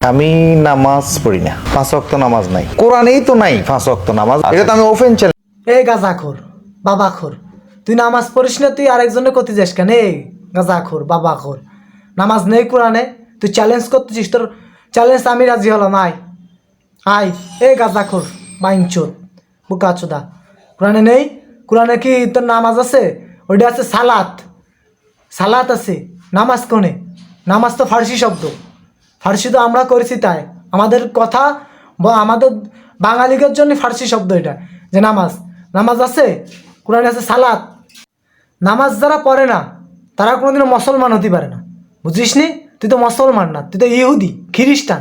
আমি নামাজ পড়ি না পাঁচ অক্ত নামাজ নাই। কোরআনেই তো নাই পাঁচ অক্ত নামাজ। এটা তো আমি ওপেন চ্যালেঞ্জ এই গাজাখোর বাবাখোর তুই নামাজ পড়িস না তুই আরেকজনে করতে যাস কেন? এই গাজাখোর বাবাখোর নামাজ নেই কোরআনে তুই চ্যালেঞ্জ করতেছিস তোর চ্যালেঞ্জ আমি রাজি হলাম আয়। আয় এই গাজাখোর মাইনচোদ বুকা চোদা কোরআনে নেই? কোরআনে কি তোর নামাজ আছে? ওইটা আছে সালাত। সালাত আছে। নামাজ কোনে? নামাজ তো ফার্সি শব্দ। ফার্সি তো আমরা করেছি তাই। আমাদের কথা বা, আমাদের বাঙালিদের জন্য ফার্সি শব্দ এটা। যে নামাজ। নামাজ আছে, কোরআনে আছে সালাত। নামাজ যারা পড়ে না, তারা কোনোদিনও মুসলমান হতে পারে না। বুঝিস নি? তুই তো মুসলমান না, তুই তো ইহুদি, খ্রিস্টান।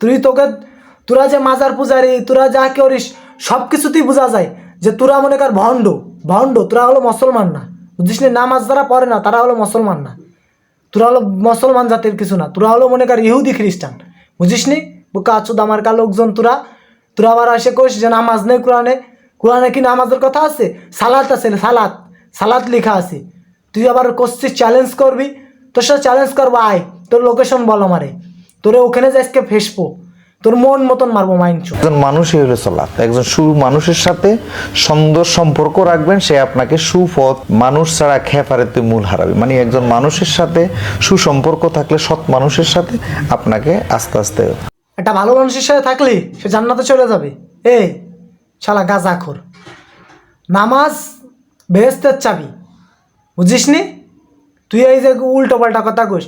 তুই তোকে, তোরা যে মাজার পূজারি, তোরা যা করিস সব কিছুতেই বোঝা যায় যে তোরা মনে কর ভণ্ড। ভণ্ড, তোরা হলো মুসলমান না। বুঝিস নামাজ যারা পড়ে না, তারা হলো মুসলমান না। তোরা হলো মুসলমান জাতির কিছু না, তোরা হলো মনে কর ইহুদি খ্রিস্টান, বুঝিস নি? বোকা আচুদ আমার কা লোকজন তোরা? তোরা আবার আসে কইস যে নামাজ নেই কোরআনে কোরআনে কি নামাজের কথা আছে? সালাত আছে, সালাত সালাত লেখা আছে। তুই আবার করছিস চ্যালেঞ্জ করবি? তোর সাথে চ্যালেঞ্জ করব, আয়, তোর লোকেশন বল মারে তোরে ওখানে যে আজকে ফেসবো তোর মন মতন মারবো মাইনচু একজন মানুষই হলো সলাৎ একজন সু মানুষের সাথে সুন্দর সম্পর্ক রাখবেন সে আপনাকে সুপথ মানুষ ছাড়া খেপারে তুই মূল হারাবে। মানে একজন মানুষের সাথে সুসম্পর্ক থাকলে সৎ মানুষের সাথে আপনাকে আস্তে আস্তে একটা ভালো মানুষের সাথে থাকলে সে জান্নাতে চলে যাবে। এ শালা গাজাখোর নামাজ বেহেস্তের চাবি। বুঝিস নি তুই এই যে উল্টো পাল্টা কথা কইস।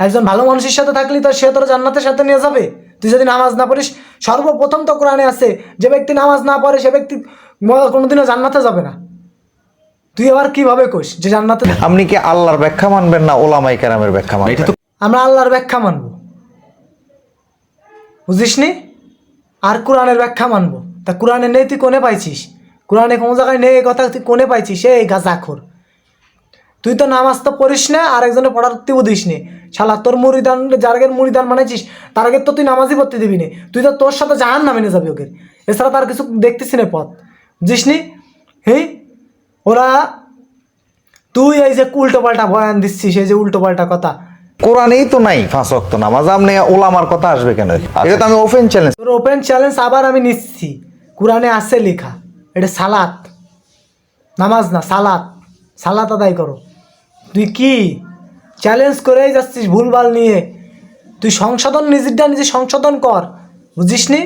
একজন ভালো মানুষের সাথে থাকলি তো সে তোর জান্নাতের সাথে নিয়ে যাবে। তুই যদি নামাজ না পড়িস সর্বপ্রথম তো কোরআনে আছে যে ব্যক্তি নামাজ না পড়ে সে ব্যক্তি কোনোদিনও জান্নাতে যাবে না। তুই আবার কীভাবে কইস যে জান্নাতে আপনি কি আল্লাহর ব্যাখ্যা মানবেন না ওলামাই কেরামের ব্যাখ্যা মানবেন? আমরা আল্লাহর ব্যাখ্যা মানব। বুঝিস নি? আর কোরআনের ব্যাখ্যা মানবো। তা কোরআনে নেই তুই কোনে পাইছিস? কোরআনে কোনো জায়গায় নেই এই কথা তুই কোনে পাইছিস? এই গাজাখোর। তুই তো নামাজ তো পড়িস না আর একজনে পড়ার তুই বুঝিস নি। শালা তোর মুড়িদান যার আগের মুড়িদান মানেছিস তার আগে তো তুই নামাজই পড়তে দিবি নি। তুই তো তোর সাথে জাহান নামে নিয়ে যাবি ওকে। এছাড়া তার কিছু দেখতেছি না পথ। বুঝিস নি? হেই ওরা তুই এই যে উল্টো পাল্টা বয়ান দিচ্ছিস এই যে উল্টো পাল্টা কথা। কোরআনেই তো নাই পাঁচ অক্ত নামাজ আপনি ওলামার কথা আসবে কেন? এটা তো আমি ওপেন চ্যালেঞ্জ তোর ওপেন চ্যালেঞ্জ আবার আমি নিচ্ছি। কোরআনে আছে লেখা এটা সালাত। নামাজ না সালাত। সালাত আদায় করো। তুই কি চ্যালেঞ্জ করেই যাচ্ছিস ভুলভাল নিয়ে? তুই সংশোধন নিজেরটা নিজে সংশোধন কর বুঝিস নি